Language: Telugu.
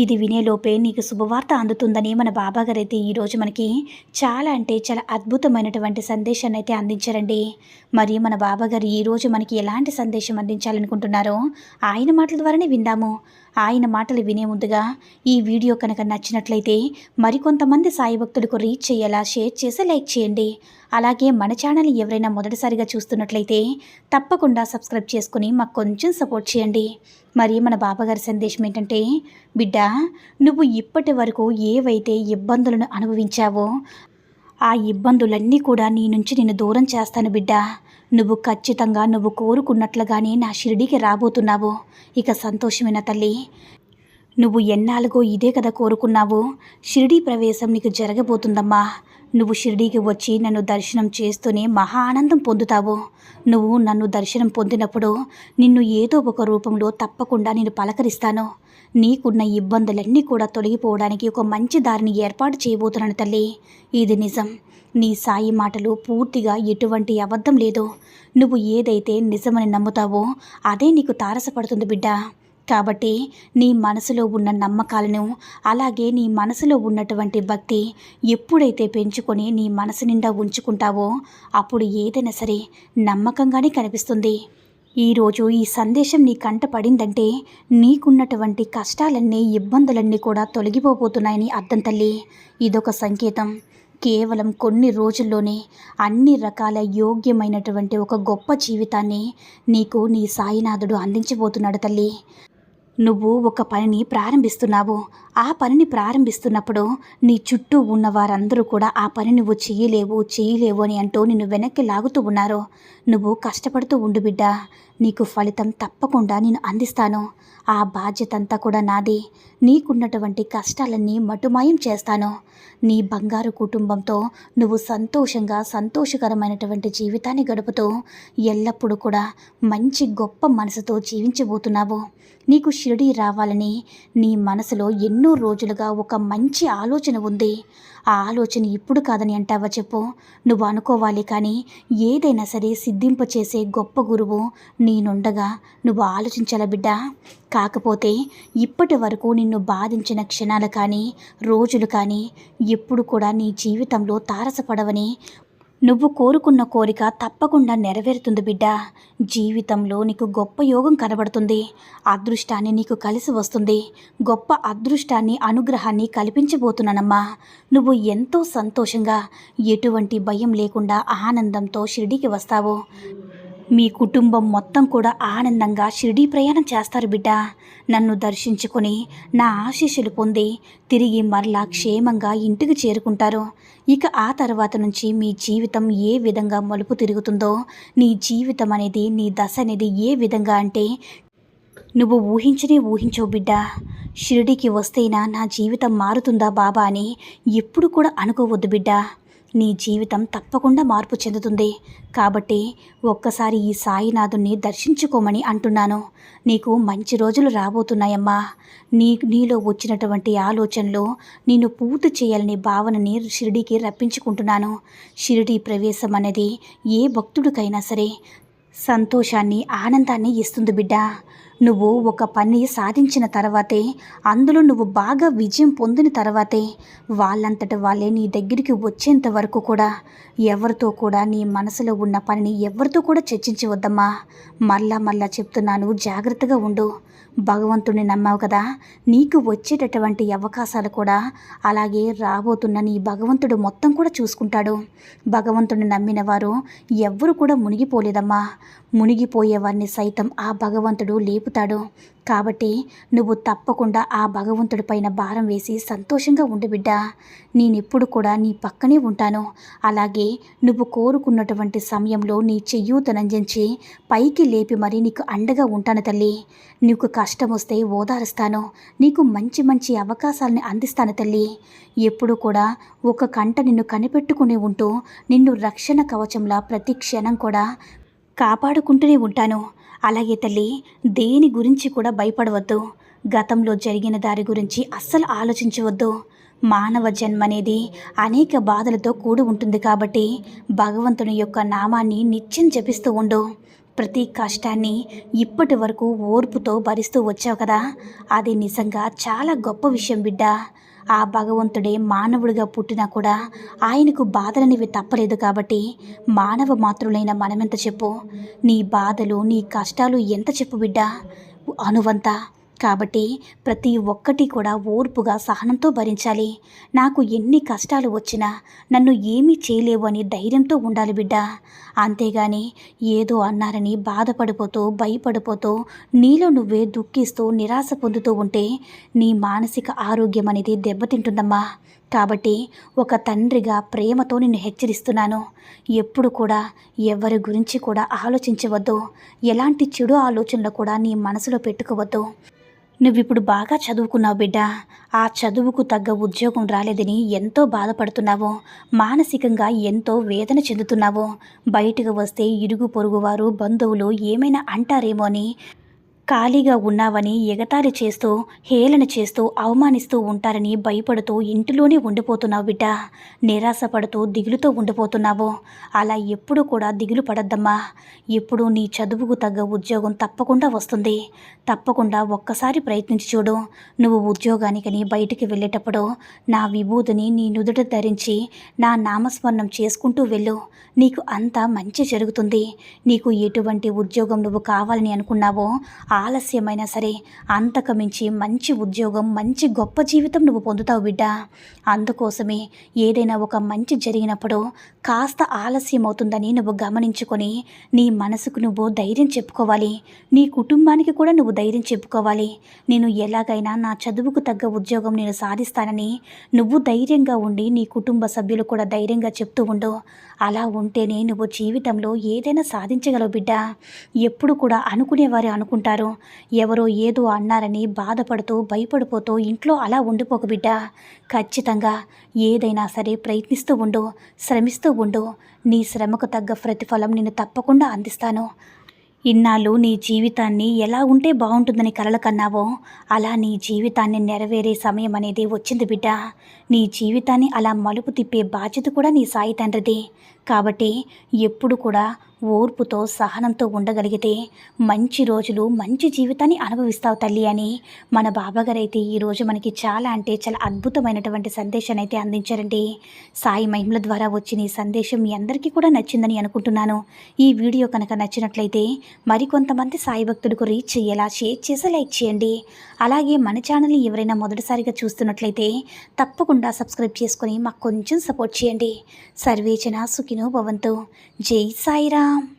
ఇది వినేలోపే నీకు శుభవార్త అందుతుందని మన బాబాగారు అయితే ఈరోజు మనకి చాలా అంటే చాలా అద్భుతమైనటువంటి సందేశాన్ని అయితే అందించారండి. మరి మన బాబాగారు ఈరోజు మనకి ఎలాంటి సందేశం అందించాలనుకుంటున్నారో ఆయన మాటల ద్వారానే విందాము. ఆయన మాటలు వినే ముందుగా ఈ వీడియో కనుక నచ్చినట్లయితే మరికొంతమంది సాయి భక్తులకు రీచ్ చేయాలా షేర్ చేసి లైక్ చేయండి. అలాగే మన ఛానల్ ఎవరైనా మొదటిసారిగా చూస్తున్నట్లయితే తప్పకుండా సబ్స్క్రైబ్ చేసుకుని మాకు కొంచెం సపోర్ట్ చేయండి. మరి మన బాబాగారి సందేశం ఏంటంటే బిడ్డ నువ్వు ఇప్పటి వరకు ఏవైతే ఇబ్బందులను అనుభవించావో ఆ ఇబ్బందులన్నీ కూడా నీ నుంచి నేను దూరం చేస్తాను బిడ్డ. నువ్వు ఖచ్చితంగా నువ్వు కోరుకున్నట్లుగానే నా షిరిడీకి రాబోతున్నావు. ఇక సంతోషమైన తల్లి? నువ్వు ఎన్నాళ్ళగో ఇదే కదా కోరుకున్నావు. షిరిడీ ప్రవేశం నీకు జరగబోతుందమ్మా. నువ్వు షిరిడీకి వచ్చి నన్ను దర్శనం చేస్తూనే మహా ఆనందం పొందుతావు. నువ్వు నన్ను దర్శనం పొందినప్పుడు నిన్ను ఏదో ఒక రూపంలో తప్పకుండా నేను పలకరిస్తాను. నీకున్న ఇబ్బందులన్నీ కూడా తొలగిపోవడానికి ఒక మంచి దారిని ఏర్పాటు చేయబోతున్నాను తల్లి. ఇది నిజం. నీ సాయి మాటలు పూర్తిగా ఎటువంటి అబద్ధం లేదు. నువ్వు ఏదైతే నిజమని నమ్ముతావో అదే నీకు తారసపడుతుంది బిడ్డ. కాబట్టి నీ మనసులో ఉన్న నమ్మకాలను అలాగే నీ మనసులో ఉన్నటువంటి భక్తి ఎప్పుడైతే పెంచుకొని నీ మనసు నిండా ఉంచుకుంటావో అప్పుడు ఏదైనా సరే నమ్మకంగానే కనిపిస్తుంది. ఈరోజు ఈ సందేశం నీ కంట పడిందంటే నీకున్నటువంటి కష్టాలన్నీ ఇబ్బందులన్నీ కూడా తొలగిపోబోతున్నాయని అర్థం తల్లి. ఇదొక సంకేతం. కేవలం కొన్ని రోజుల్లోనే అన్ని రకాల యోగ్యమైనటువంటి ఒక గొప్ప జీవితాన్ని నీకు నీ సాయినాథుడు అందించబోతున్నాడు తల్లి. నువ్వు ఒక పనిని ప్రారంభిస్తున్నావు. ఆ పనిని ప్రారంభిస్తున్నప్పుడు నీ చుట్టూ ఉన్న వారందరూ కూడా ఆ పని నువ్వు చేయలేవు చేయలేవు అని అంటూ నిన్ను వెనక్కి లాగుతూ ఉన్నారు. నువ్వు కష్టపడుతూ ఉండు బిడ్డ. నీకు ఫలితం తప్పకుండా నేను అందిస్తాను. ఆ బాధ్యత అంతా కూడా నాది. నీకున్నటువంటి కష్టాలన్నీ మటుమాయం చేస్తాను. నీ బంగారు కుటుంబంతో నువ్వు సంతోషంగా సంతోషకరమైనటువంటి జీవితాన్ని గడుపుతూ ఎల్లప్పుడూ కూడా మంచి గొప్ప మనసుతో జీవించబోతున్నావు. నీకు షిరిడి రావాలని నీ మనసులో ఎన్నో రోజులుగా ఒక మంచి ఆలోచన ఉంది. ఆ ఆలోచన ఇప్పుడు కాదని అంటావా చెప్పు. నువ్వు అనుకోవాలి కానీ ఏదైనా సరే సిద్ధింప చేసే గొప్ప గురువు నేనుండగా నువ్వు ఆలోచించాల బిడ్డ? కాకపోతే ఇప్పటి వరకు నిన్ను బాధించిన క్షణాలు కానీ రోజులు కానీ ఎప్పుడు కూడా నీ జీవితంలో తారసపడవని నువ్వు కోరుకున్న కోరిక తప్పకుండా నెరవేరుతుంది బిడ్డ. జీవితంలో నీకు గొప్ప యోగం కనబడుతుంది. అదృష్టాన్ని నీకు కలిసి వస్తుంది. గొప్ప అదృష్టాన్ని అనుగ్రహాన్ని కల్పించబోతున్నానమ్మా. నువ్వు ఎంతో సంతోషంగా ఎటువంటి భయం లేకుండా ఆనందంతో షిరిడీకి వస్తావు. మీ కుటుంబం మొత్తం కూడా ఆనందంగా షిరిడీ ప్రయాణం చేస్తారు బిడ్డ. నన్ను దర్శించుకొని నా ఆశీస్సులు పొంది తిరిగి మరలా క్షేమంగా ఇంటికి చేరుకుంటారు. ఇక ఆ తర్వాత నుంచి మీ జీవితం ఏ విధంగా మలుపు తిరుగుతుందో నీ జీవితం అనేది నీ దశ అనేది ఏ విధంగా అంటే నువ్వు ఊహించనే ఊహించవు బిడ్డ. షిరిడీకి వస్తేనా నా జీవితం మారుతుందా బాబా అని ఎప్పుడు కూడా అనుకోవద్దు బిడ్డ. నీ జీవితం తప్పకుండా మార్పు చెందుతుంది. కాబట్టి ఒక్కసారి ఈ సాయినాథుని దర్శించుకోమని అంటున్నాను. నీకు మంచి రోజులు రాబోతున్నాయమ్మా. నీ నీలో వచ్చినటువంటి ఆలోచనలు నేను పూర్తి చేయాలని భావనని షిరిడీకి రప్పించుకుంటున్నాను. షిరిడీ ప్రవేశం అనేది ఏ భక్తుడికైనా సరే సంతోషాన్ని ఆనందాన్ని ఇస్తుంది బిడ్డ. నువ్వు ఒక పని సాధించిన తర్వాతే అందులో నువ్వు బాగా విజయం పొందిన తర్వాతే వాళ్ళంతట వాళ్ళే నీ దగ్గరికి వచ్చేంత వరకు కూడా ఎవరితో కూడా నీ మనసులో ఉన్న పనిని ఎవరితో కూడా చర్చించవద్దమ్మా. మళ్ళా మళ్ళా చెప్తున్నాను జాగ్రత్తగా ఉండు. భగవంతుణ్ణి నమ్మావు కదా. నీకు వచ్చేటటువంటి అవకాశాలు కూడా అలాగే రాబోతున్న నీ భగవంతుడు మొత్తం కూడా చూసుకుంటాడు. భగవంతుణ్ణి నమ్మిన వారు ఎవ్వరు కూడా మునిగిపోలేదమ్మా. మునిగిపోయేవారిని సైతం ఆ భగవంతుడు లేపుతాడు. కాబట్టి నువ్వు తప్పకుండా ఆ భగవంతుడి పైన భారం వేసి సంతోషంగా ఉండు బిడ్డ. నేనెప్పుడు కూడా నీ పక్కనే ఉంటాను. అలాగే నువ్వు కోరుకున్నటువంటి సమయంలో నీ చెయ్యూతనంజించి పైకి లేపి మరీ నీకు అండగా ఉంటాను తల్లి. నీకు కష్టం వస్తే ఓదారుస్తాను. నీకు మంచి మంచి అవకాశాలని అందిస్తాను తల్లి. ఎప్పుడు కూడా ఒక కంట నిన్ను కనిపెట్టుకుని ఉంటూ నిన్ను రక్షణ కవచంలా ప్రతి క్షణం కూడా కాపాడుకుంటూనే ఉంటాను. అలాగే తల్లి దేని గురించి కూడా భయపడవద్దు. గతంలో జరిగిన దారి గురించి అస్సలు ఆలోచించవద్దు. మానవ జన్మ అనేది అనేక బాధలతో కూడి ఉంటుంది కాబట్టి భగవంతుని యొక్క నామాన్ని నిత్యం జపిస్తూ ఉండు. ప్రతి కష్టాన్ని ఇప్పటి వరకు ఓర్పుతో భరిస్తూ వచ్చావు కదా? అది నిజంగా చాలా గొప్ప విషయం బిడ్డ. ఆ భగవంతుడే మానవుడిగా పుట్టినా కూడా ఆయనకు బాధలనేవి తప్పలేదు కాబట్టి మానవ మాతృలైన మనమెంత చెప్పు? నీ బాధలు నీ కష్టాలు ఎంత చెప్పు బిడ్డ? అనువంత కాబట్టి ప్రతి ఒక్కటి కూడా ఓర్పుగా సహనంతో భరించాలి. నాకు ఎన్ని కష్టాలు వచ్చినా నన్ను ఏమీ చేయలేవు అని ధైర్యంతో ఉండాలి బిడ్డ. అంతేగాని ఏదో అన్నారని బాధపడిపోతూ భయపడిపోతూ నీలో నువ్వే దుఃఖిస్తూ నిరాశ పొందుతూ ఉంటే నీ మానసిక ఆరోగ్యం అనేది దెబ్బతింటుందమ్మా. కాబట్టి ఒక తండ్రిగా ప్రేమతో నిన్ను హెచ్చరిస్తున్నాను. ఎప్పుడు కూడా ఎవరి గురించి కూడా ఆలోచించవద్దు. ఎలాంటి చెడు ఆలోచనలు కూడా నీ మనసులో పెట్టుకోవద్దు. నువ్విప్పుడు బాగా చదువుకున్నావు బిడ్డ. ఆ చదువుకు తగ్గ ఉద్యోగం రాలేదని ఎంతో బాధపడుతున్నావో. మానసికంగా ఎంతో వేదన చెందుతున్నావో. బయటకు వస్తే ఇరుగు పొరుగువారు బంధువులు ఏమైనా అంటారేమో అని ఖాళీగా ఉన్నావని ఎగతాళి చేస్తూ హేళన చేస్తూ అవమానిస్తూ ఉంటారని భయపడుతూ ఇంటిలోనే ఉండిపోతున్నావు బిడ్డ. నిరాశపడుతూ దిగులుతో ఉండిపోతున్నావు. అలా ఎప్పుడు కూడా దిగులు పడద్దమ్మా. ఎప్పుడు నీ చదువుకు తగ్గ ఉద్యోగం తప్పకుండా వస్తుంది. తప్పకుండా ఒక్కసారి ప్రయత్నించి చూడు. నువ్వు ఉద్యోగానికని బయటికి వెళ్ళేటప్పుడు నా విభూతిని నీ నుదుట ధరించి నా నామస్మరణం చేసుకుంటూ వెళ్ళు. నీకు అంతా మంచి జరుగుతుంది. నీకు ఎటువంటి ఉద్యోగం నువ్వు కావాలని అనుకున్నావో ఆలస్యమైనా సరే అంతకమించి మంచి ఉద్యోగం మంచి గొప్ప జీవితం నువ్వు పొందుతావు బిడ్డ. అందుకోసమే ఏదైనా ఒక మంచి జరిగినప్పుడు కాస్త ఆలస్యం అవుతుందని నువ్వు గమనించుకొని నీ మనసుకు నువ్వు ధైర్యం చెప్పుకోవాలి. నీ కుటుంబానికి కూడా నువ్వు ధైర్యం చెప్పుకోవాలి. నేను ఎలాగైనా నా చదువుకు తగ్గ ఉద్యోగం నేను సాధిస్తానని నువ్వు ధైర్యంగా ఉండి నీ కుటుంబ సభ్యులు కూడా ధైర్యంగా చెప్తూ ఉండు. అలా ఉంటేనే నువ్వు జీవితంలో ఏదైనా సాధించగలవు బిడ్డ. ఎప్పుడు కూడా అనుకునేవారు అనుకుంటారు. ఎవరో ఏదో అన్నారని బాధపడుతూ భయపడిపోతూ ఇంట్లో అలా ఉండిపోక బిడ్డ. ఖచ్చితంగా ఏదైనా సరే ప్రయత్నిస్తూ ఉండు శ్రమిస్తూ ఉండు. నీ శ్రమకు తగ్గ ప్రతిఫలం నేను తప్పకుండా అందిస్తాను. ఇన్నాళ్ళు నీ జీవితాన్ని ఎలా ఉంటే బాగుంటుందని కలలు కన్నావో అలా నీ జీవితాన్ని నెరవేరే సమయం అనేది వచ్చింది బిడ్డ. నీ జీవితాన్ని అలా మలుపు తిప్పే బాధ్యత కూడా నీ సాయి తండ్రిది. కాబట్టి ఎప్పుడు కూడా ఓర్పుతో సహనంతో ఉండగలిగితే మంచి రోజులు మంచి జీవితాన్ని అనుభవిస్తావు తల్లి అని మన బాబాగారు అయితే ఈరోజు మనకి చాలా అంటే చాలా అద్భుతమైనటువంటి సందేశాన్ని అయితే అందించారండి. సాయి మహిమల ద్వారా వచ్చిన ఈ సందేశం మీ అందరికీ కూడా నచ్చిందని అనుకుంటున్నాను. ఈ వీడియో కనుక నచ్చినట్లయితే మరికొంతమంది సాయి భక్తులకు రీచ్ అయ్యేలా షేర్ చేసి లైక్ చేయండి. అలాగే మన ఛానల్ని ఎవరైనా మొదటిసారిగా చూస్తున్నట్లయితే తప్పకుండా సబ్స్క్రైబ్ చేసుకొని మాకు కొంచెం సపోర్ట్ చేయండి. సర్వేచన సుఖిన భవంతు జై సాయిరామ్.